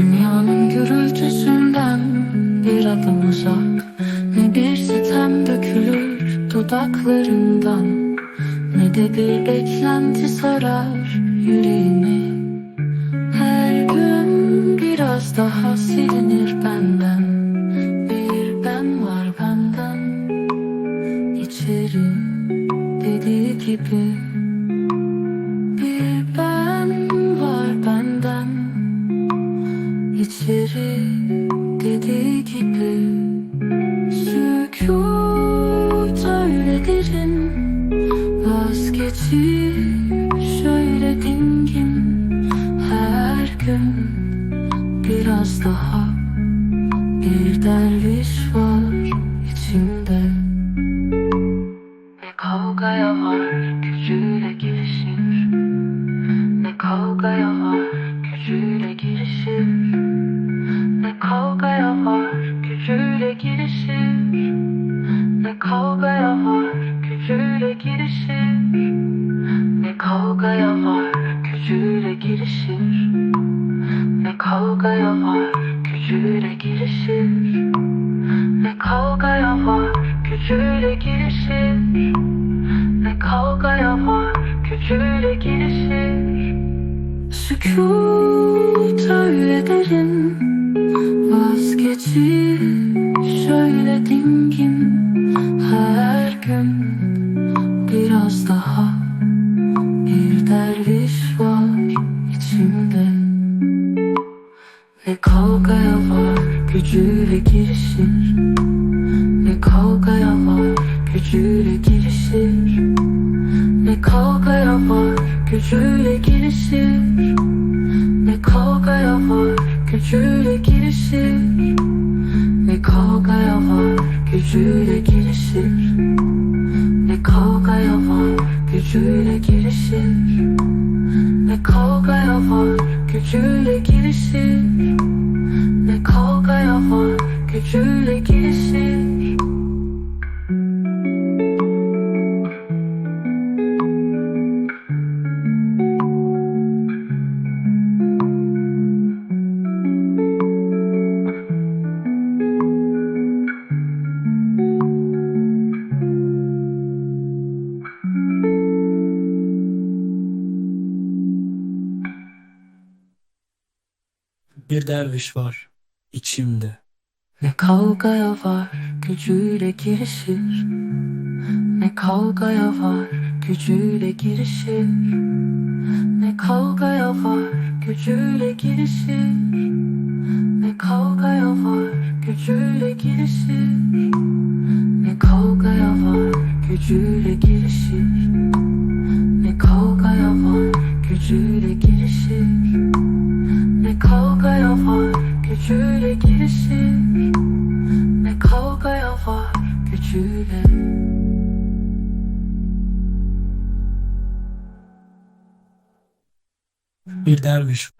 Dünyanın gürültüsünden bir adım uzak. Ne bir sitem dökülür dudaklarından. Ne de bir beklenti sarar yüreğini Her gün biraz daha silinir benden. Bir ben var benden. İçeri dediği gibi. İçeri dediği gibi Sükut öyle derin Vazgeçip şöyle dingin Her gün biraz daha gücüyle girişir. Ne kavgaya var gücüyle girişir. Ne kavgaya var gücüyle girişir. Ne kavgaya var gücüyle girişir. Ne kavgaya var gücüyle girişir. Ne kavgaya var gücüyle girişir. Sükut öyle derin biraz daha. Bir derviş var içimde. Ne kavgaya var gücüyle girişir. Ne kavgaya var gücüyle girişir. Ne kavgaya var gücüyle girişir. Ne kavgaya var gücüyle girişir. Ne kavgaya var gücüyle girişir kavgaya var gücüyle girişir. Ne kavgaya var Bir derviş var içimde. Ne kavgaya var gücüyle girişir. Ne kavgaya var gücüyle girişir. Ne kavgaya var gücüyle girişir. Ne kavgaya var gücüyle girişir. Ne kavgaya var gücüyle girişir. Ne kavgaya var gücüyle girişir gücüyle Bir derviş